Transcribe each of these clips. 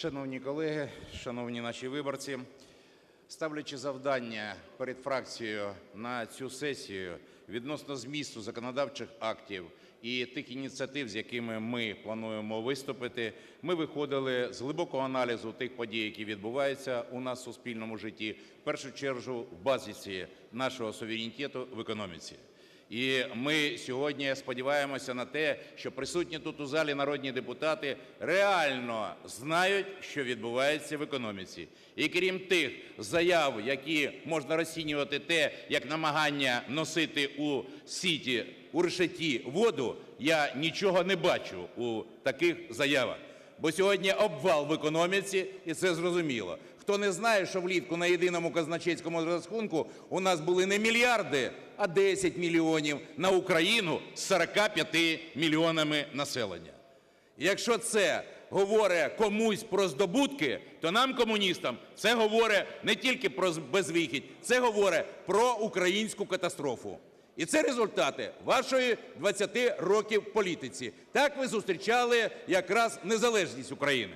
Шановні колеги, шановні наші виборці, ставлячи завдання перед фракцією на цю сесію відносно змісту законодавчих актів і тих ініціатив, з якими ми плануємо виступити, ми виходили з глибокого аналізу тих подій, які відбуваються у нас в суспільному житті, в першу чергу в базисі нашого суверенітету в економіці. І ми сьогодні сподіваємося на те, що присутні тут у залі народні депутати реально знають, що відбувається в економіці. І крім тих заяв, які можна розцінювати те, як намагання носити у сіті, у решеті воду, я нічого не бачу у таких заявах. Бо сьогодні обвал в економіці, і це зрозуміло. Хто не знає, що влітку на єдиному казначейському розрахунку у нас були не мільярди, а 10 мільйонів на Україну з 45 мільйонами населення. Якщо це говорить комусь про здобутки, то нам, комуністам, це говорить не тільки про безвихідь, це говорить про українську катастрофу. І це результати вашої 20 років політиці. Так ви зустрічали якраз незалежність України.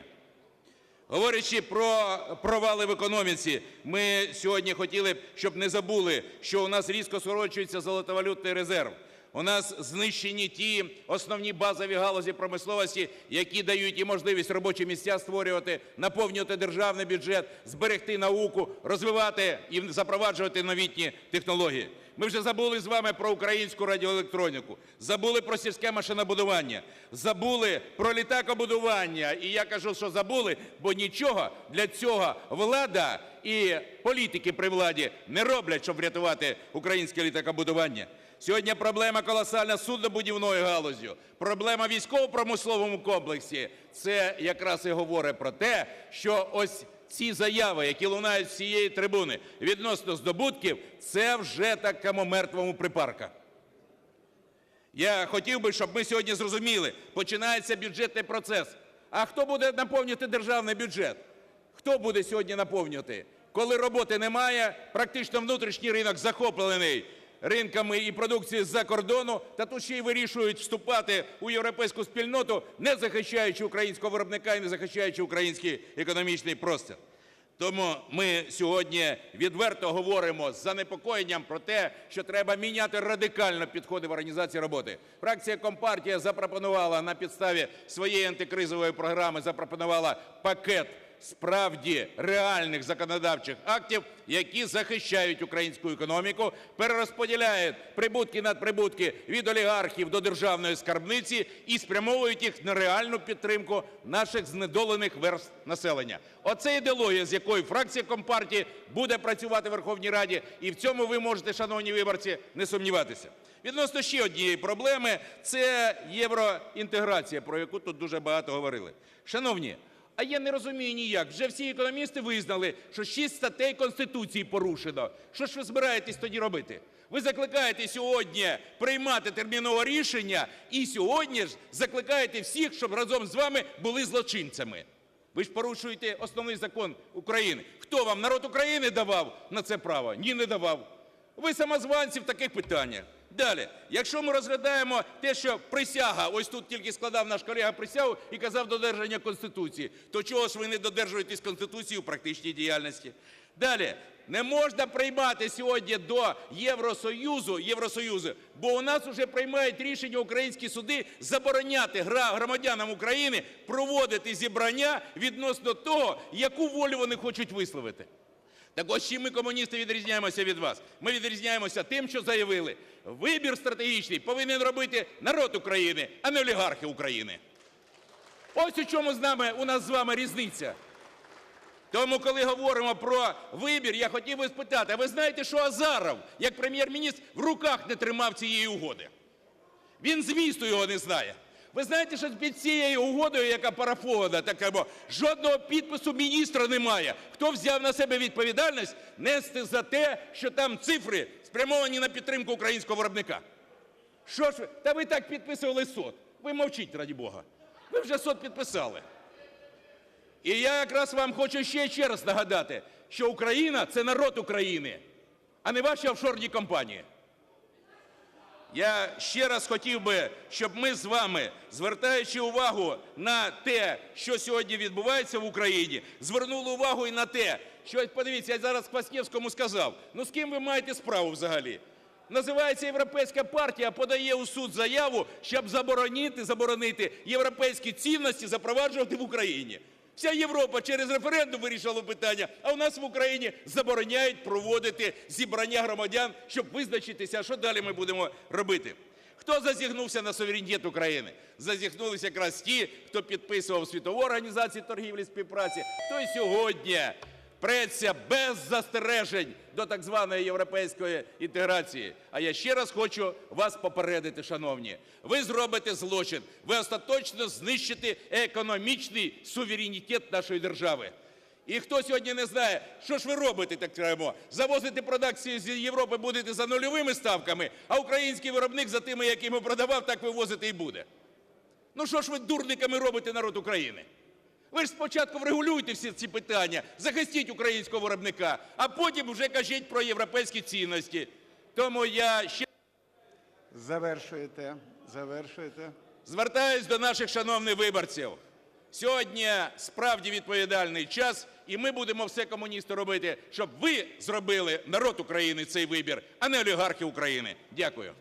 Говорячи про провали в економіці, ми сьогодні хотіли б, щоб не забули, що у нас різко скорочується золотовалютний резерв. У нас знищені ті основні базові галузі промисловості, які дають і можливість робочі місця створювати, наповнювати державний бюджет, зберегти науку, розвивати і запроваджувати новітні технології. Ми вже забули з вами про українську радіоелектроніку, забули про сільське машинобудування, забули про літакобудування. І я кажу, що забули, бо нічого для цього влада і політики при владі не роблять, щоб врятувати українське літакобудування. Сьогодні проблема колосальна суднобудівною галуззю, проблема військово-промисловому комплексі. Це якраз і говорить про те, що ось ці заяви, які лунають з цієї трибуни відносно здобутків, це вже такому мертвому припарка. Я хотів би, щоб ми сьогодні зрозуміли, починається бюджетний процес. А хто буде наповнювати державний бюджет? Хто буде сьогодні наповнювати? Коли роботи немає, практично внутрішній ринок захоплений ринками і продукцією з-за кордону, та тут ще й вирішують вступати у європейську спільноту, не захищаючи українського виробника і не захищаючи український економічний простір. Тому ми сьогодні відверто говоримо з занепокоєнням про те, що треба міняти радикально підходи в організації роботи. Фракція Компартія запропонувала на підставі своєї антикризової програми запропонувала пакет справді реальних законодавчих актів, які захищають українську економіку, перерозподіляють прибутки надприбутки від олігархів до державної скарбниці і спрямовують їх на реальну підтримку наших знедолених верств населення. Оце ідеологія, з якою фракція Компартії буде працювати в Верховній Раді, і в цьому ви можете, шановні виборці, не сумніватися. Відносно ще однієї проблеми – це євроінтеграція, про яку тут дуже багато говорили. Шановні, а я не розумію ніяк. Вже всі економісти визнали, що шість статей Конституції порушено. Що ж ви збираєтесь тоді робити? Ви закликаєте сьогодні приймати термінове рішення і сьогодні ж закликаєте всіх, щоб разом з вами були злочинцями. Ви ж порушуєте основний закон України. Хто вам, народ України давав на це право? Ні, не давав. Ви самозванці в таких питаннях. Далі, якщо ми розглядаємо те, що присяга, ось тут тільки складав наш колега присягу і казав додержання Конституції, то чого ж ви не додержуєтесь Конституції у практичній діяльності? Далі, не можна приймати сьогодні до Євросоюзу, Євросоюзу, бо у нас вже приймають рішення українські суди забороняти громадянам України проводити зібрання відносно того, яку волю вони хочуть висловити. Так ось чим ми, комуністи, відрізняємося від вас? Ми відрізняємося тим, що заявили, вибір стратегічний повинен робити народ України, а не олігархи України. Ось у чому з нами, у нас з вами різниця. Тому, коли говоримо про вибір, я хотів би спитати, а ви знаєте, що Азаров, як прем'єр-міністр, в руках не тримав цієї угоди? Він змісту його не знає. Ви знаєте, що під цією угодою, яка парафована, така, бо жодного підпису міністра немає. Хто взяв на себе відповідальність нести за те, що там цифри спрямовані на підтримку українського виробника? Що ж ви? Та ви так підписували сот. Ви мовчіть, раді Бога. Ви вже сот підписали. І я якраз вам хочу ще ще раз нагадати, що Україна – це народ України, а не ваші офшорні компанії. Я ще раз хотів би, щоб ми з вами, звертаючи увагу на те, що сьогодні відбувається в Україні, звернули увагу і на те, що подивіться, я зараз Кваснєвському сказав, ну з ким ви маєте справу взагалі? Називається Європейська партія, подає у суд заяву, щоб заборонити, заборонити європейські цінності запроваджувати в Україні. Вся Європа через референдум вирішила питання, а у нас в Україні забороняють проводити зібрання громадян, щоб визначитися, що далі ми будемо робити. Хто зазіхнувся на суверенітет України? Зазіхнулися якраз ті, хто підписував Світову організацію торгівлі і співпраці, хто й сьогодні преться без застережень до так званої європейської інтеграції. А я ще раз хочу вас попередити, шановні, ви зробите злочин, ви остаточно знищите економічний суверенітет нашої держави. І хто сьогодні не знає, що ж ви робите, так скажемо, завозите продукцію з Європи будете за нульовими ставками, а український виробник за тими, якими продавав, так вивозити і буде. Ну що ж ви дурниками робите народ України? Ви ж спочатку врегулюйте всі ці питання, захистіть українського виробника, а потім вже кажіть про європейські цінності. Тому я ще Завершуєте. Завершуєте. звертаюсь до наших шановних виборців. Сьогодні справді відповідальний час, і ми будемо все комуністи робити, щоб ви зробили народ України цей вибір, а не олігархи України. Дякую.